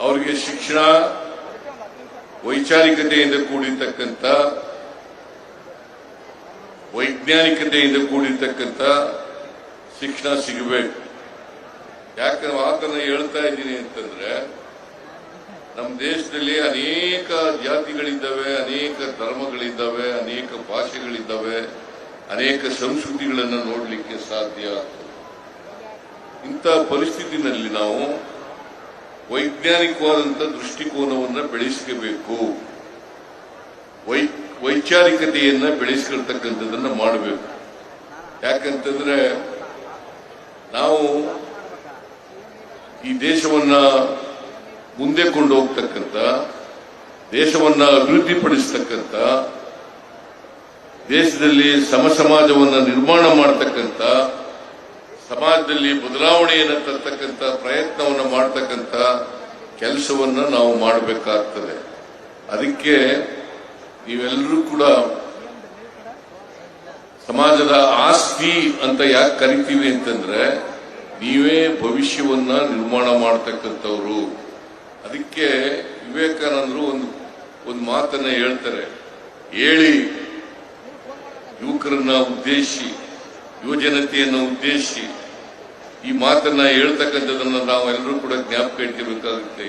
ಅವರಿಗೆ ಶಿಕ್ಷಣ ವೈಚಾರಿಕತೆಯಿಂದ ಕೂಡಿರ್ತಕ್ಕಂಥ, ವೈಜ್ಞಾನಿಕತೆಯಿಂದ ಕೂಡಿರ್ತಕ್ಕಂಥ ಶಿಕ್ಷಣ ಸಿಗಬೇಕು. ಯಾಕೆ ಮಾತನ್ನು ಹೇಳ್ತಾ ಇದ್ದೀನಿ ಅಂತಂದ್ರೆ, ನಮ್ಮ ದೇಶದಲ್ಲಿ ಅನೇಕ ಜಾತಿಗಳಿದ್ದಾವೆ, ಅನೇಕ ಧರ್ಮಗಳಿದ್ದಾವೆ, ಅನೇಕ ಭಾಷೆಗಳಿದ್ದಾವೆ, ಅನೇಕ ಸಂಸ್ಕೃತಿಗಳನ್ನು ನೋಡಲಿಕ್ಕೆ ಸಾಧ್ಯ. ಇಂಥ ಪರಿಸ್ಥಿತಿನಲ್ಲಿ ನಾವು ವೈಜ್ಞಾನಿಕವಾದಂಥ ದೃಷ್ಟಿಕೋನವನ್ನು ಬೆಳೆಸ್ಕೋಬೇಕು. ವೈ, ವೈಚಾರಿಕತೆಯನ್ನ ಬೆಳೆಸ್ಕೊಳ್ತಕ್ಕಂಥದ್ದನ್ನ ಮಾಡಬೇಕು. ಯಾಕಂತಂದ್ರೆ ನಾವು ಈ ದೇಶವನ್ನ ಮುಂದೆ ಕೊಂಡು ಹೋಗ್ತಕ್ಕಂಥ ದೇಶವನ್ನ ಅಭಿವೃದ್ಧಿಪಡಿಸ್ತಕ್ಕಂಥ, ದೇಶದಲ್ಲಿ ಸಮ ಸಮಾಜವನ್ನ ನಿರ್ಮಾಣ ಮಾಡತಕ್ಕಂಥ ಸಮಾಜದಲ್ಲಿ ಬದಲಾವಣೆಯನ್ನು ತರ್ತಕ್ಕಂಥ ಪ್ರಯತ್ನವನ್ನು ಮಾಡತಕ್ಕಂಥ ಕೆಲಸವನ್ನು ನಾವು ಮಾಡಬೇಕಾಗ್ತದೆ. ಅದಕ್ಕೆ ನೀವೆಲ್ಲರೂ ಕೂಡ ಸಮಾಜದ ಆಸ್ತಿ ಅಂತ ಯಾಕೆ ಕರಿತೀವಿ ಅಂತಂದ್ರೆ ನೀವೇ ಭವಿಷ್ಯವನ್ನ ನಿರ್ಮಾಣ ಮಾಡತಕ್ಕಂಥವ್ರು. ಅದಕ್ಕೆ ವಿವೇಕಾನಂದರು ಒಂದು ಒಂದು ಮಾತನ್ನ ಹೇಳ್ತಾರೆ. ಹೇಳಿ, ಯುವಕರನ್ನ ಉದ್ದೇಶಿ, ಯುವಜನತೆಯನ್ನು ಉದ್ದೇಶಿಸಿ ಈ ಮಾತನ್ನ ಹೇಳ್ತಕ್ಕಂಥದ್ದನ್ನ ನಾವೆಲ್ಲರೂ ಕೂಡ ಜ್ಞಾಪಕ ಇಟ್ಕೋಬೇಕಾಗುತ್ತೆ